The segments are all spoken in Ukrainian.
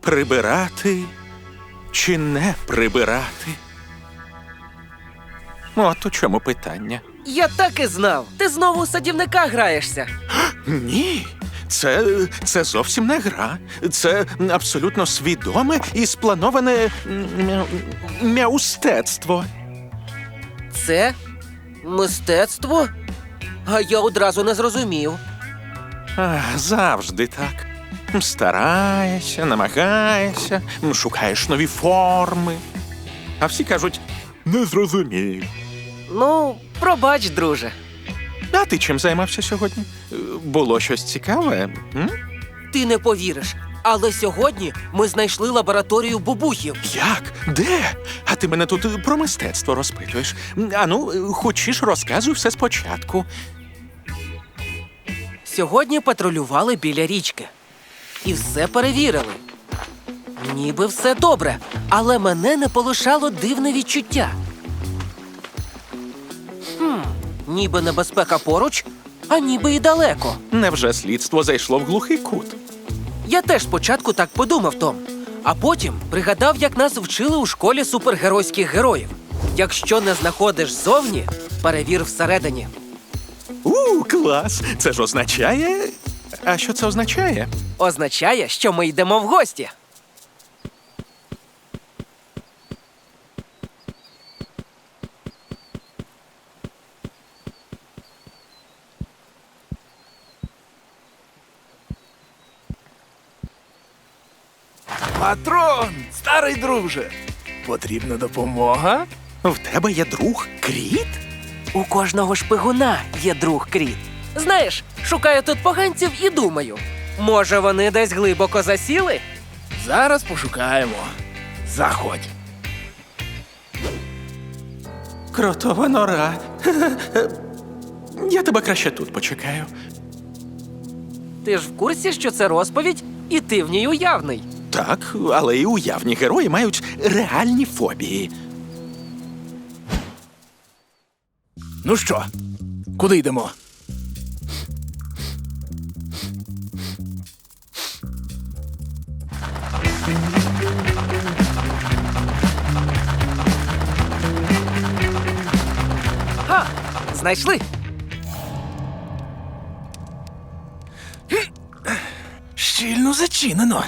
Прибирати чи не прибирати? От у чому питання. Я так і знав. Ти знову у садівника граєшся. Ні, це це зовсім не гра. Це абсолютно свідоме і сплановане м'яустецтво. Це мистецтво? А я одразу не зрозумів. Ах, завжди так. Стараєшся, намагаєшся, шукаєш нові форми. А всі кажуть, не зрозумів. Ну, пробач, друже. А ти чим займався сьогодні? Було щось цікаве? М? Ти не повіриш. Але сьогодні ми знайшли лабораторію бубухів. Як? Де? А ти мене тут е, про мистецтво розпитуєш. Ану, е, хочеш, розказуй все спочатку. Сьогодні патрулювали біля річки. І все перевірили. Ніби все добре, але мене не полишало дивне відчуття. Хм, ніби небезпека поруч, а ніби і далеко. Невже слідство зайшло в глухий кут? Я теж спочатку так подумав, Том. А потім пригадав, як нас вчили у школі супергеройських героїв. Якщо не знаходиш зовні, перевір всередині. У, клас! Це ж означає. А що це означає? Означає, що ми йдемо в гості. Патрон, старий друже. Потрібна допомога? В тебе є друг Кріт? У кожного шпигуна є друг Кріт. Знаєш, шукаю тут поганців і думаю. Може, вони десь глибоко засіли? Зараз пошукаємо. Заходь. Кротова нора. Я тебе краще тут почекаю. Ти ж в курсі, що це розповідь, і ти в ній уявний. Так, але і уявні герої мають реальні фобії. Ну що, куди йдемо? Ха! Знайшли? Щільно зачинено.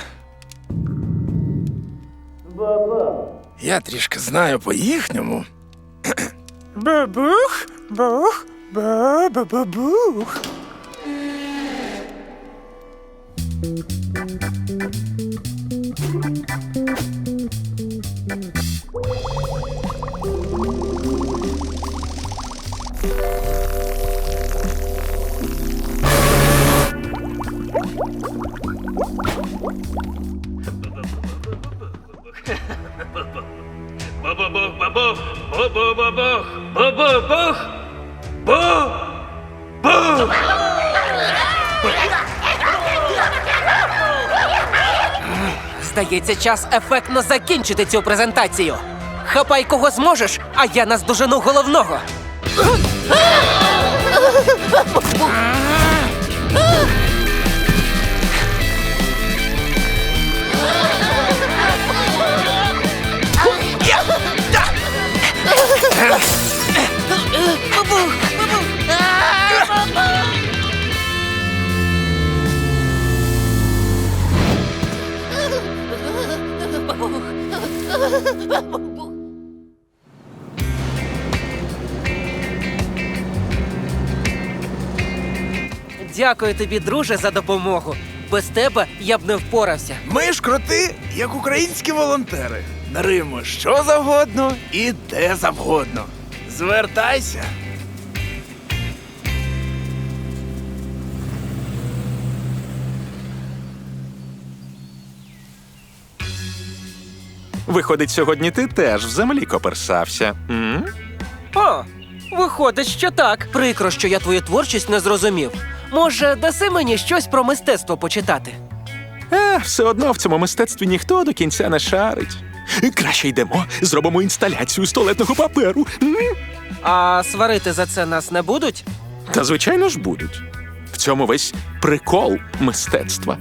Я трішки знаю по їхньому. Бабух, бух, ба-ба-ба-бух. Бу-бу-бух, бабух, бу-бу-бабух, бу-бу-бух, бу-бу. Здається, час ефектно закінчити цю презентацію. Хапай кого зможеш, а я наздожену головного. Дякую тобі, друже, за допомогу. Без тебе я б не впорався. Ми ж кроти, як українські волонтери. Даримо що завгодно і де завгодно. Звертайся. Виходить, сьогодні ти теж в землі коперсався. М? О, виходить, що так. Прикро, що я твою творчість не зрозумів. Може, даси мені щось про мистецтво почитати? А, все одно в цьому мистецтві ніхто до кінця не шарить. Краще йдемо, зробимо інсталяцію з туалетного паперу. М? А сварити за це нас не будуть? Та звичайно ж будуть. В цьому весь прикол мистецтва.